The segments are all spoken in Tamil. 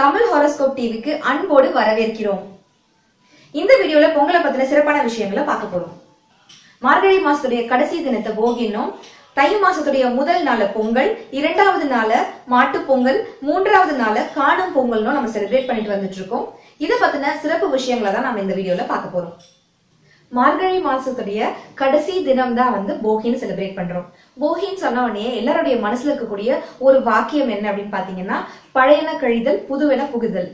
தமிழ் ஹாரோஸ்கோப் டிவிக்கு அன்போடு வரவேற்கிறோம். இந்த வீடியோல பொங்கலை பத்தின சிறப்பான விஷயங்களை பார்க்க போறோம். மார்கழி மாசத்துடைய கடைசி தினத்தை போகினோம். தை மாசத்துடைய முதல் நாள பொங்கல் இரண்டாவது நாள மாட்டு பொங்கல் மூன்றாவது நாள காணும் பொங்கல்னும் நம்ம செலிப்ரேட் பண்ணிட்டு வந்துட்டு இருக்கோம். இதை பத்தின சிறப்பு விஷயங்களை தான் நம்ம இந்த வீடியோல பார்க்க போறோம். மார்கழி மாசத்துடைய கடைசி தினம் தான் வந்து போகின்னு செலிப்ரேட் பண்றோம். போகின்னு சொன்ன உடனே எல்லாருடைய மனசுல இருக்கக்கூடிய ஒரு வாக்கியம் என்ன அப்படின்னு பாத்தீங்கன்னா பழையன கழிதல் புதுவென புகுதல்.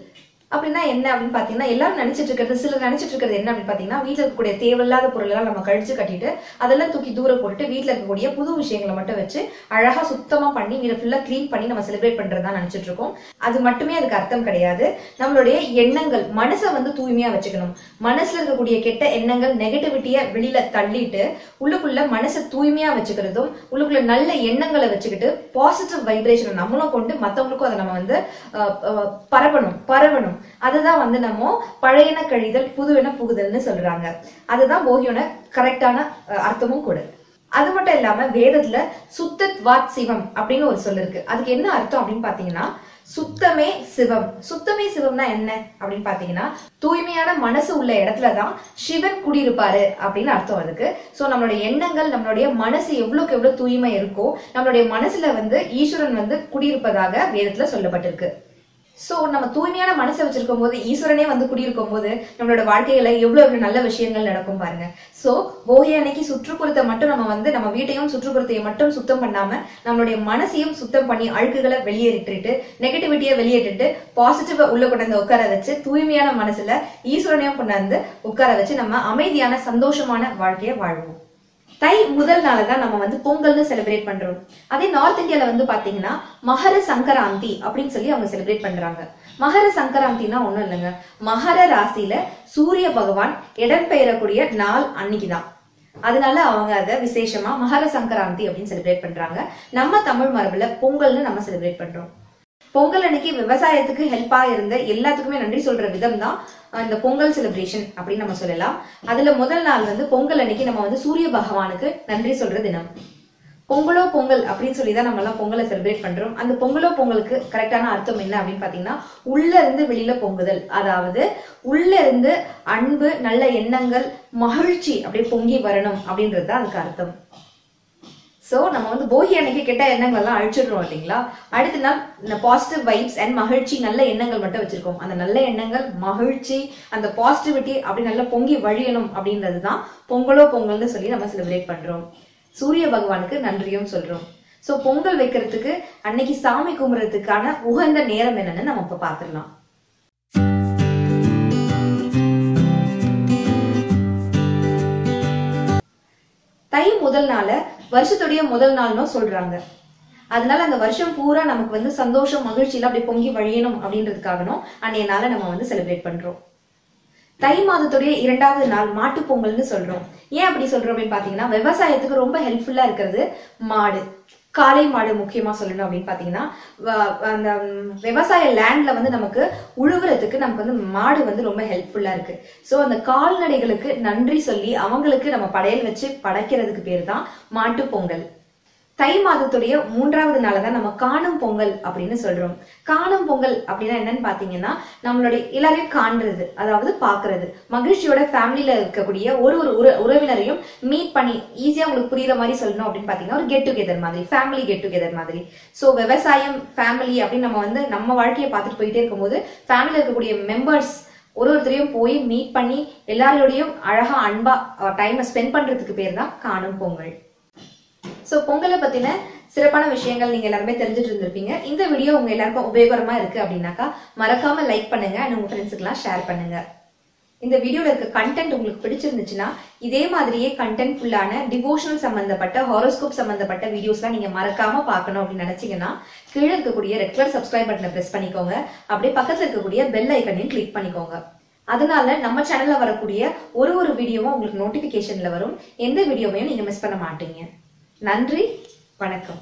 அப்படின்னா என்ன அப்படின்னு பாத்தீங்கன்னா எல்லாரும் நினைச்சிட்டு இருக்கிறது சிலர் நினைச்சிட்டு இருக்கிறது என்ன அப்படின்னு பாத்தீங்கன்னா வீட்டில் இருக்கக்கூடிய தேவையில்லாத பொருள் எல்லாம் நம்ம கழிச்சு கட்டிட்டு அதெல்லாம் தூக்கி தூரம் போட்டுட்டு வீட்டில் இருக்கக்கூடிய புது விஷயங்களை மட்டும் வச்சு அழகா சுத்தமா பண்ணி வீட ஃபுல்லா க்ளீன் பண்ணி நம்ம செலிப்ரேட் பண்றதா நினைச்சிட்டு இருக்கோம். அது மட்டுமே அதுக்கு அர்த்தம் கிடையாது. நம்மளுடைய எண்ணங்கள் மனசை வந்து தூய்மையா வச்சுக்கணும். மனசுல இருக்கக்கூடிய கெட்ட எண்ணங்கள் நெகட்டிவிட்டிய வெளியில தள்ளிட்டு உள்ளுக்குள்ள மனசை தூய்மையா வச்சுக்கிறதும் உள்ளுக்குள்ள நல்ல எண்ணங்களை வச்சுக்கிட்டு பாசிட்டிவ் வைப்ரேஷனை நம்மளும் கொண்டு மத்தவங்களுக்கும் அதை நம்ம வந்து பரவணும் பரவணும். அதுதான் வந்து நம்ம பழையன கழிதல் புதுவென புகுதல்னு சொல்றாங்க. அதுதான் போகியோட கரெக்டான அர்த்தமும் கூட. அது மட்டும் இல்லாம வேதத்துல சுத்தத் வாத் சிவம் அப்படின்னு ஒரு சொல் இருக்கு. அதுக்கு என்ன அர்த்தம் அப்படின்னு பாத்தீங்கன்னா சுத்தமே சிவம். சுத்தமே சிவம்னா என்ன அப்படின்னு பாத்தீங்கன்னா தூய்மையான மனசு உள்ள இடத்துலதான் சிவன் குடியிருப்பாரு அப்படின்னு அர்த்தம் அதுக்கு. சோ நம்மளுடைய எண்ணங்கள் நம்மளுடைய மனசு எவ்வளவுக்கு எவ்வளவு தூய்மை இருக்கோ நம்மளுடைய மனசுல வந்து ஈஸ்வரன் வந்து குடியிருப்பதாக வேதத்துல சொல்லப்பட்டிருக்கு. சோ நம்ம தூய்மையான மனசை வச்சிருக்கும் போது ஈஸ்வரனே வந்து குடியிருக்கும் போது நம்மளோட வாழ்க்கையில எவ்வளவு எவ்வளவு நல்ல விஷயங்கள் நடக்கும் பாருங்க. சோ போகி அன்னைக்கு சுற்றுப்புறத்தை மட்டும் நம்ம வந்து நம்ம வீட்டையும் சுற்றுப்புறத்தையும் மட்டும் சுத்தம் பண்ணாம நம்மளுடைய மனசையும் சுத்தம் பண்ணி அழுக்குகளை வெளியேறிட்டு நெகட்டிவிட்டியை வெளியேற்றிட்டு பாசிட்டிவா உள்ள கொண்டாந்து உட்கார வச்சு தூய்மையான மனசுல ஈஸ்வரனையும் கொண்டாந்து உட்கார வச்சு நம்ம அமைதியான சந்தோஷமான வாழ்க்கையை வாழ்வோம். தை முதல் நாள தான் நம்ம வந்து பொங்கல்னு செலிப்ரேட் பண்றோம். அதே நார்த் இந்தியால வந்து பாத்தீங்கன்னா மகர சங்கராந்தி அப்படின்னு சொல்லி அவங்க செலிப்ரேட் பண்றாங்க. மகர சங்கராந்தினா ஒண்ணும் இல்லைங்க. மகர ராசியில சூரிய பகவான் இடம்பெயரக்கூடிய நாள் அன்னைக்குதான். அதனால அவங்க அதை விசேஷமா மகர சங்கராந்தி அப்படின்னு செலிப்ரேட் பண்றாங்க. நம்ம தமிழ் மரபுல பொங்கல்னு நம்ம செலிப்ரேட் பண்றோம். பொங்கல் அன்னைக்கு விவசாயத்துக்கு ஹெல்ப்பா இருந்த எல்லாத்துக்குமே நன்றி சொல்ற விதம் தான் இந்த பொங்கல் செலிப்ரேஷன் அப்படின்னு நம்ம சொல்லலாம். அதுல முதல் நாள் வந்து பொங்கல் அன்னைக்கு நம்ம வந்து சூரிய பகவானுக்கு நன்றி சொல்ற தினம். பொங்கலோ பொங்கல் அப்படின்னு சொல்லி தான் நம்ம எல்லாம் பொங்கலை செலிப்ரேட் பண்றோம். அந்த பொங்கலோ பொங்கலுக்கு கரெக்டான அர்த்தம் என்ன அப்படின்னு பாத்தீங்கன்னா உள்ள இருந்து வெளியில பொங்குதல். அதாவது உள்ள இருந்து அன்பு நல்ல எண்ணங்கள் மகிழ்ச்சி அப்படியே பொங்கி வரணும் அப்படின்றது தான் அதுக்கு அர்த்தம். ஸோ நம்ம வந்து போகி அன்னைக்கு கெட்ட எண்ணங்கள் எல்லாம் அழிச்சிடுறோம் இல்லைங்களா? அடுத்த நாள் இந்த பாசிட்டிவ் வைப்ஸ் அண்ட் மகிழ்ச்சி நல்ல எண்ணங்கள் மட்டும் வச்சிருக்கோம். அந்த நல்ல எண்ணங்கள் மகிழ்ச்சி அந்த பாசிட்டிவிட்டி அப்படி நல்லா பொங்கி வழியணும் அப்படின்றது தான் பொங்கலோ பொங்கல்னு சொல்லி நம்ம செலிப்ரேட் பண்றோம். சூரிய பகவானுக்கு நன்றியும் சொல்றோம். ஸோ பொங்கல் வைக்கிறதுக்கு அன்னைக்கு சாமி கும்பிட்றதுக்கான உகந்த நேரம் என்னன்னு நம்ம இப்போ பார்த்துடலாம். தை முதல் நாள வருஷத்துடைய முதல் நாள்னு சொல்றாங்க. அதனால அந்த வருஷம் பூரா நமக்கு வந்து சந்தோஷம் மகிழ்ச்சியில அப்படி பொங்கி வழியணும் அப்படின்றதுக்காகனும் அன்னைய நாளை நம்ம வந்து செலிப்ரேட் பண்றோம். தை மாதத்துடைய இரண்டாவது நாள் மாட்டு பொங்கல்னு சொல்றோம். ஏன் அப்படி சொல்றோம் அப்படின்னு பாத்தீங்கன்னா விவசாயத்துக்கு ரொம்ப ஹெல்ப்ஃபுல்லா இருக்கிறது மாடு. காளை மாடு முக்கியமா சொல்லணும் அப்படின்னு பாத்தீங்கன்னா அந்த விவசாய லேண்ட்ல வந்து நமக்கு உழுவுறதுக்கு நமக்கு வந்து மாடு வந்து ரொம்ப ஹெல்ப்ஃபுல்லா இருக்கு. சோ அந்த கால்நடைகளுக்கு நன்றி சொல்லி அவங்களுக்கு நம்ம படையல் வச்சு படைக்கிறதுக்கு பேர் தான் மாட்டு பொங்கல். தை மாதத்துடைய மூன்றாவது நாளை தான் நம்ம காணும் பொங்கல் அப்படின்னு சொல்றோம். காணும் பொங்கல் அப்படின்னா என்னன்னு பாத்தீங்கன்னா நம்மளுடைய எல்லாரையும் காண்றது அதாவது பாக்குறது. மகிழ்ச்சியோட ஃபேமிலியில இருக்கக்கூடிய ஒரு ஒரு உற உறவினரையும் மீட் பண்ணி ஈஸியா உங்களுக்கு புரியுற மாதிரி சொல்லணும் அப்படின்னு பாத்தீங்கன்னா ஒரு கெட் டுகெதர் மாதிரி ஃபேமிலி கெட் டுகெதர் மாதிரி. சோ விவசாயம் ஃபேமிலி அப்படின்னு நம்ம வந்து நம்ம வாழ்க்கையை பார்த்துட்டு போயிட்டே இருக்கும்போது ஃபேமிலியில் இருக்கக்கூடிய மெம்பர்ஸ் ஒரு ஒருத்தரையும் போய் மீட் பண்ணி எல்லாரோடையும் அழகா அன்பா டைமை ஸ்பெண்ட் பண்றதுக்கு பேர் தான் காணும் பொங்கல். ஸோ பொங்கலை பத்தின சிறப்பான விஷயங்கள் நீங்க எல்லாருமே தெரிஞ்சுட்டு இருந்திருப்பீங்க. இந்த வீடியோ உங்க எல்லாருக்கும் உபயோகரமா இருக்கு அப்படின்னாக்கா மறக்காம லைக் பண்ணுங்க அண்ட் உங்கள் ஃப்ரெண்ட்ஸுக்கெல்லாம் ஷேர் பண்ணுங்க. இந்த வீடியோல இருக்க கண்டென்ட் உங்களுக்கு பிடிச்சிருந்துச்சுன்னா இதே மாதிரியே கண்டென்ட் ஃபுல்லான டிவோஷனல் சம்பந்தப்பட்ட ஹாரோஸ்கோப் சம்பந்தப்பட்ட வீடியோஸ்லாம் நீங்க மறக்காம பார்க்கணும் அப்படின்னு நினைச்சீங்கன்னா கீழே இருக்கக்கூடிய ரெட் கலர் சப்ஸ்கிரைப் பட்டனை பிரஸ் பண்ணிக்கோங்க. அப்படியே பக்கத்துல இருக்கக்கூடிய பெல் ஐக்கனையும் கிளிக் பண்ணிக்கோங்க. அதனால நம்ம சேனல்ல வரக்கூடிய ஒரு ஒரு வீடியோவும் உங்களுக்கு நோட்டிபிகேஷன்ல வரும். எந்த வீடியோவையும் நீங்க மிஸ் பண்ண மாட்டீங்க. நன்றி வணக்கம்.